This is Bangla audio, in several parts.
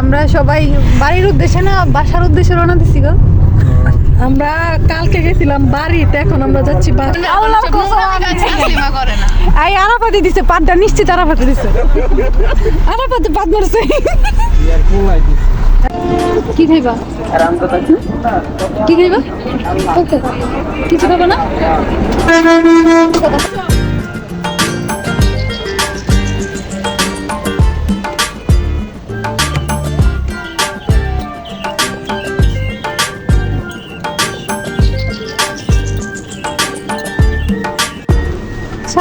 আমরা সবাই বাড়ির উদ্দেশ্যে না বাসার উদ্দেশ্যে রওনা দিছি গো। আমরা গেছিলাম বাড়িতে এখন আমরা যাচ্ছি এই আরাফাতে দিছে পাতটা নিশ্চিত আরাফাতে দিছে। আরাফাতে পাত মারছে কি খাইবা? কি খাইবা? কিছু খাব না?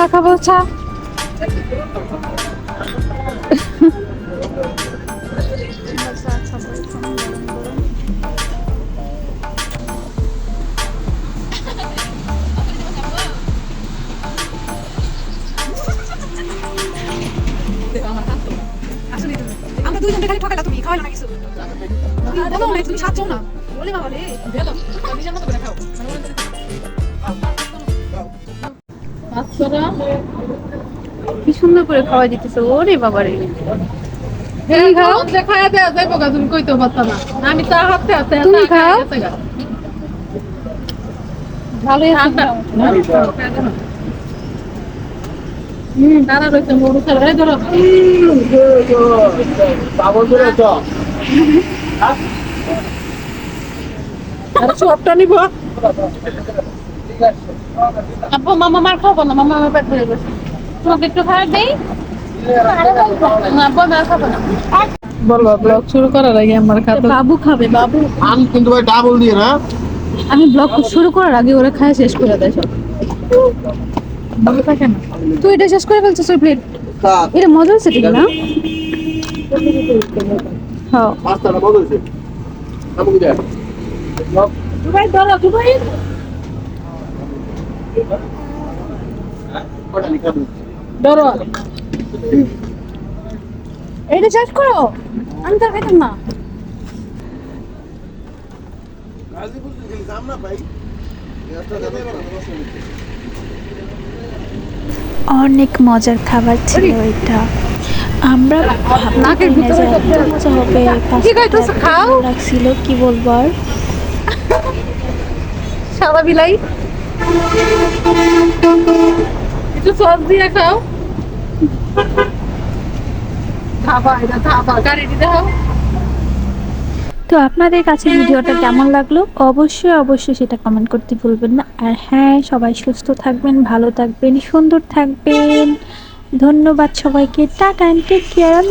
চা খাব চা। আমরা দুইজনকে খালি ঠকাইলা তুমি খাওয়াইলা না কিছু? বলো না তুমি সাতজন না? বলে বাবা রে। করে খাও কি সুন্দর করে খাওয়া দিতেছে ওরে বাবারে। সবটা নিব। আব্বু মামা মার খাব না? মামা আমার পেট ভরে গেছে। তোমাকে একটু খাওয়া দেই? আব্বু আমি খাব না। বলবা ব্লগ শুরু করার আগে আমার খাতে বাবু খাবে বাবু। আম কিন্তু ভাই ডাবল দিয়ে না। আমি ব্লগ শুরু করার আগে ওরা খায় শেষ করে দেয় সব। ভালো থাকে না তুই এটা শেষ করে ফেলছিস ওই প্লেট এটা মজা হচ্ছে ঠিক না? হ্যাঁ। পাঁচটা বল আমাকে দেখ। কটা লিখা ধরো। এটা শেষ করো? আমি না। অনেক মজার খাবার ছিল এটা। আমরা মজা হবে? খাও। লাগছিল কি বলব আর? সাদা বিলাই। একটু সস দিয়ে খাও। তো আপনাদের কাছে ভিডিওটা কেমন লাগল? অবশ্যই অবশ্যই সেটা কমেন্ট করতে ভুলবেন না। আর হ্যাঁ সবাই সুস্থ থাকবেন, ভালো থাকবেন, সুন্দর থাকবেন। ধন্যবাদ সবাইকে। Tata take care